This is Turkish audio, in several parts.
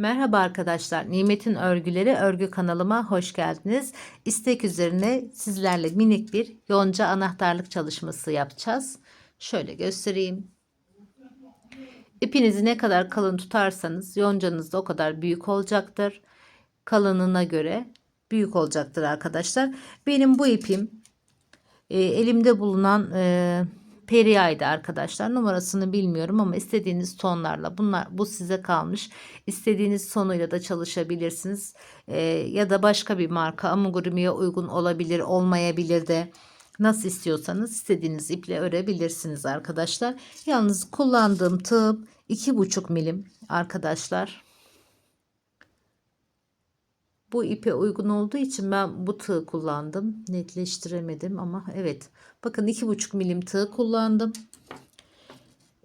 Merhaba arkadaşlar. Nimet'in Örgüleri örgü kanalıma hoş geldiniz. İstek üzerine sizlerle minik bir yonca anahtarlık çalışması yapacağız. Şöyle göstereyim. İpinizi ne kadar kalın tutarsanız yoncanız da o kadar büyük olacaktır. Kalınlığına göre büyük olacaktır arkadaşlar. Benim bu ipim e, elimde bulunan e, Periay'dı arkadaşlar. Numarasını bilmiyorum ama istediğiniz tonlarla bunlar bu size kalmış. İstediğiniz tonuyla da çalışabilirsiniz. Ee, ya da başka bir marka amigurumiye uygun olabilir, olmayabilir de. Nasıl istiyorsanız istediğiniz iple örebilirsiniz arkadaşlar. Yalnız kullandığım tığım 2,5 milim arkadaşlar. Bu ipe uygun olduğu için ben bu tığ kullandım. Netleştiremedim ama evet. Bakın iki buçuk milim tığ kullandım.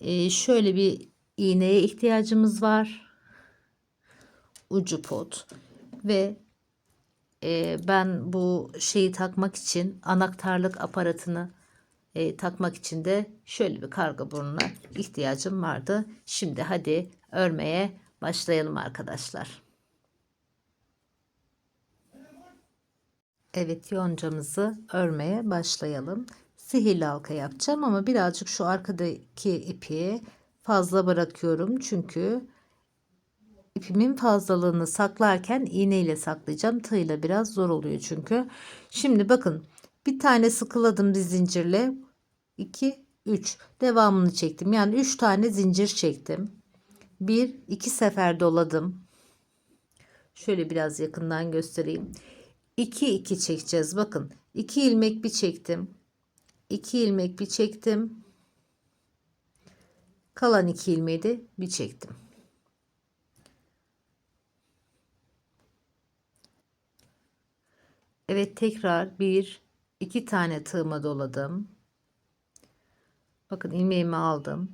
Ee, şöyle bir iğneye ihtiyacımız var. Ucu pot. Ve e, ben bu şeyi takmak için anahtarlık aparatını e, takmak için de şöyle bir karga burnuna ihtiyacım vardı. Şimdi hadi örmeye başlayalım arkadaşlar. Evet yoncamızı örmeye başlayalım. Sihirli halka yapacağım ama birazcık şu arkadaki ipi fazla bırakıyorum. Çünkü ipimin fazlalığını saklarken iğne ile saklayacağım. Tığla biraz zor oluyor çünkü. Şimdi bakın bir tane sıkıladım bir zincirle. 2 3 devamını çektim. Yani 3 tane zincir çektim. 1 2 sefer doladım. Şöyle biraz yakından göstereyim. 2 2 çekeceğiz. Bakın 2 ilmek bir çektim. 2 ilmek bir çektim. Kalan 2 ilmeği de bir çektim. Evet tekrar bir iki tane tığıma doladım. Bakın ilmeğimi aldım.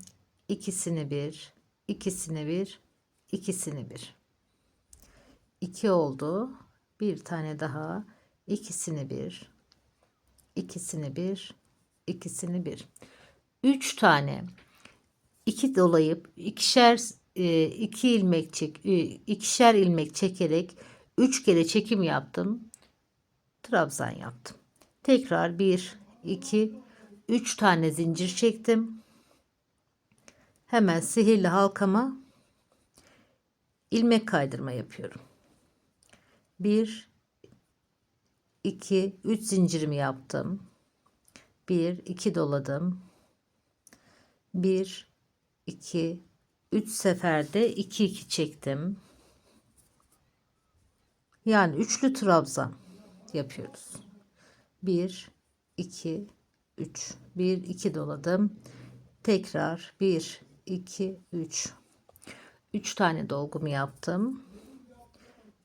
İkisini bir, ikisini bir, ikisini bir. İki oldu bir tane daha. İkisini bir. İkisini bir. İkisini bir. Üç tane. İki dolayıp ikişer e, iki ilmek çek e, ikişer ilmek çekerek üç kere çekim yaptım. Trabzan yaptım. Tekrar bir iki üç tane zincir çektim. Hemen sihirli halkama ilmek kaydırma yapıyorum 1 2 3 zincirimi yaptım. 1 2 doladım. 1 2 3 seferde 2 2 çektim. Yani üçlü trabzan yapıyoruz. 1 2 3 1 2 doladım. Tekrar 1 2 3 3 tane dolgumu yaptım.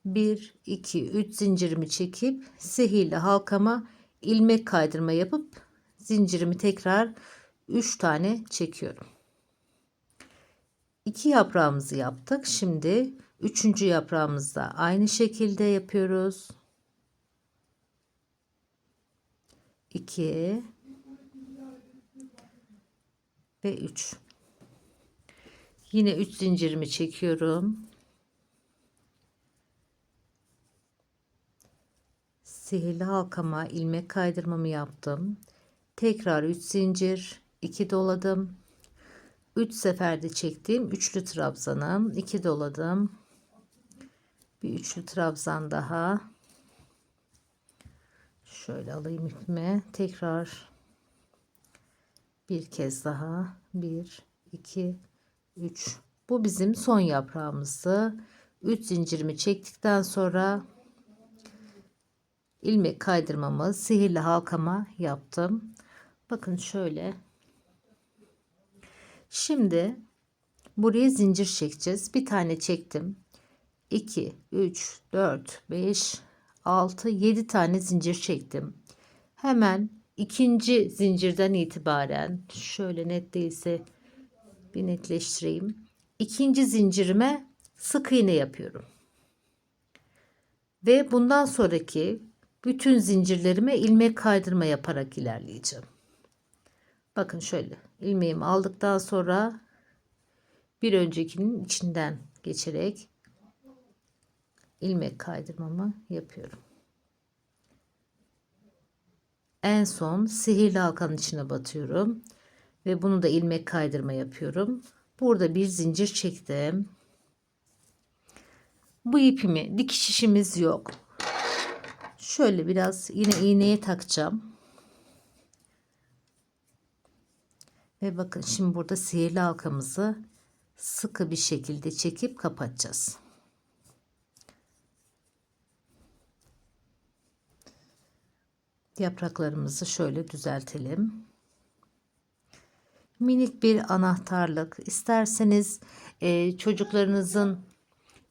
1 2 3 zincirimi çekip sihirli halkama ilmek kaydırma yapıp zincirimi tekrar 3 tane çekiyorum. 2 yaprağımızı yaptık. Şimdi 3. yaprağımızda aynı şekilde yapıyoruz. 2 ve 3. Yine 3 zincirimi çekiyorum. Sihirli halkama ilmek kaydırmamı yaptım. Tekrar 3 zincir, 2 doladım. 3 seferde çektiğim üçlü trabzanım. 2 doladım. Bir üçlü trabzan daha. Şöyle alayım ipimi. Tekrar bir kez daha. 1 2 3 Bu bizim son yaprağımızdı. 3 zincirimi çektikten sonra ilmek kaydırmamı sihirli halkama yaptım. Bakın şöyle. Şimdi buraya zincir çekeceğiz. Bir tane çektim. 2, 3, 4, 5, 6, 7 tane zincir çektim. Hemen ikinci zincirden itibaren şöyle net değilse bir netleştireyim. İkinci zincirime sık iğne yapıyorum. Ve bundan sonraki bütün zincirlerime ilmek kaydırma yaparak ilerleyeceğim. Bakın şöyle ilmeğimi aldıktan sonra bir öncekinin içinden geçerek ilmek kaydırmamı yapıyorum. En son sihirli halkanın içine batıyorum ve bunu da ilmek kaydırma yapıyorum. Burada bir zincir çektim. Bu ipimi dikiş işimiz yok. Şöyle biraz yine iğneye takacağım. Ve bakın şimdi burada sihirli halkamızı sıkı bir şekilde çekip kapatacağız. Yapraklarımızı şöyle düzeltelim. Minik bir anahtarlık. İsterseniz e, çocuklarınızın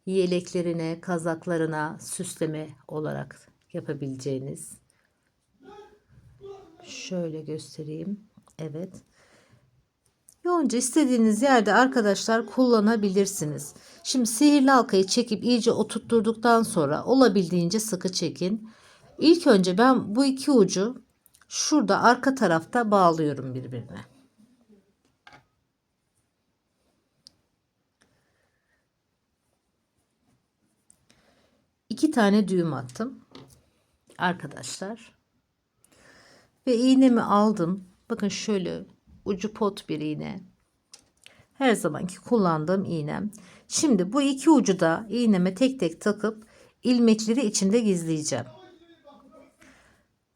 yeleklerine, kazaklarına süsleme olarak yapabileceğiniz. Şöyle göstereyim. Evet. Yonca istediğiniz yerde arkadaşlar kullanabilirsiniz. Şimdi sihirli halkayı çekip iyice oturtturduktan sonra olabildiğince sıkı çekin. İlk önce ben bu iki ucu şurada arka tarafta bağlıyorum birbirine. İki tane düğüm attım. Arkadaşlar. Ve iğnemi aldım. Bakın şöyle ucu pot bir iğne. Her zamanki kullandığım iğnem. Şimdi bu iki ucu da iğneme tek tek takıp ilmekleri içinde gizleyeceğim.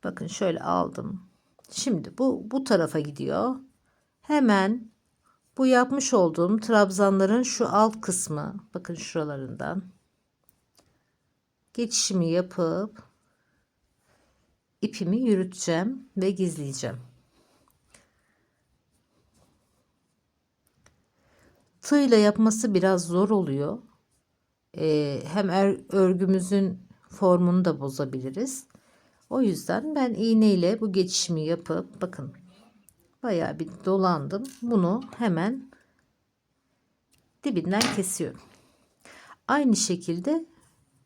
Bakın şöyle aldım. Şimdi bu bu tarafa gidiyor. Hemen bu yapmış olduğum trabzanların şu alt kısmı bakın şuralarından geçişimi yapıp ipimi yürüteceğim ve gizleyeceğim. Tığla yapması biraz zor oluyor. Ee, hem er, örgümüzün formunu da bozabiliriz. O yüzden ben iğneyle bu geçişimi yapıp bakın bayağı bir dolandım. Bunu hemen dibinden kesiyorum. Aynı şekilde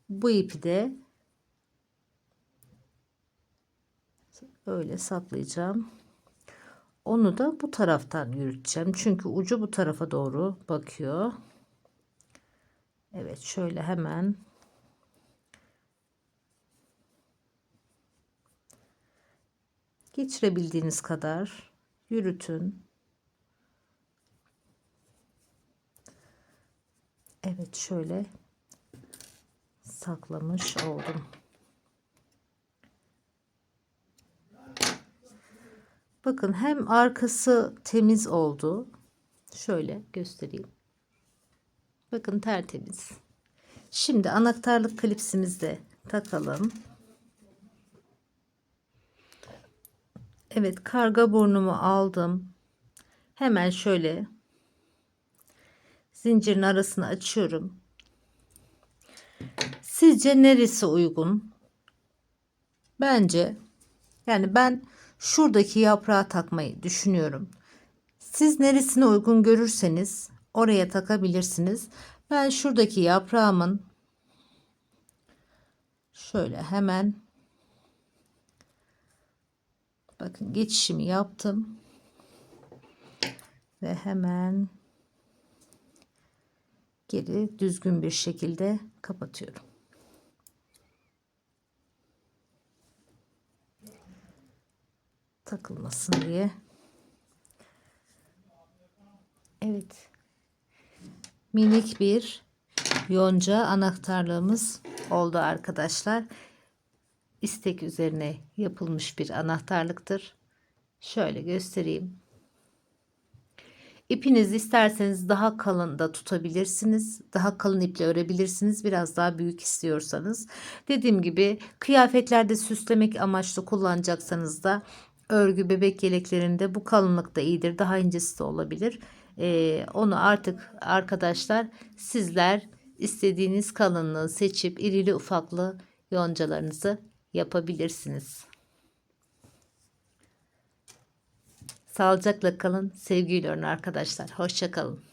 bu ipi de öyle saplayacağım. Onu da bu taraftan yürüteceğim. Çünkü ucu bu tarafa doğru bakıyor. Evet şöyle hemen geçirebildiğiniz kadar yürütün. Evet şöyle saklamış oldum. Bakın hem arkası temiz oldu. Şöyle göstereyim. Bakın tertemiz. Şimdi anahtarlık klipsimizi de takalım. Evet karga burnumu aldım. Hemen şöyle zincirin arasını açıyorum. Sizce neresi uygun? Bence yani ben şuradaki yaprağı takmayı düşünüyorum. Siz neresine uygun görürseniz oraya takabilirsiniz. Ben şuradaki yaprağımın şöyle hemen bakın geçişimi yaptım ve hemen geri düzgün bir şekilde kapatıyorum. Takılmasın diye. Evet. Minik bir yonca anahtarlığımız oldu arkadaşlar. İstek üzerine yapılmış bir anahtarlıktır. Şöyle göstereyim. İpinizi isterseniz daha kalın da tutabilirsiniz. Daha kalın iple örebilirsiniz. Biraz daha büyük istiyorsanız. Dediğim gibi kıyafetlerde süslemek amaçlı kullanacaksanız da örgü bebek yeleklerinde bu kalınlık da iyidir. Daha incesi de olabilir. Ee, onu artık arkadaşlar sizler istediğiniz kalınlığı seçip irili ufaklı yoncalarınızı yapabilirsiniz. Sağlıcakla kalın. Sevgiyle örün arkadaşlar. Hoşçakalın.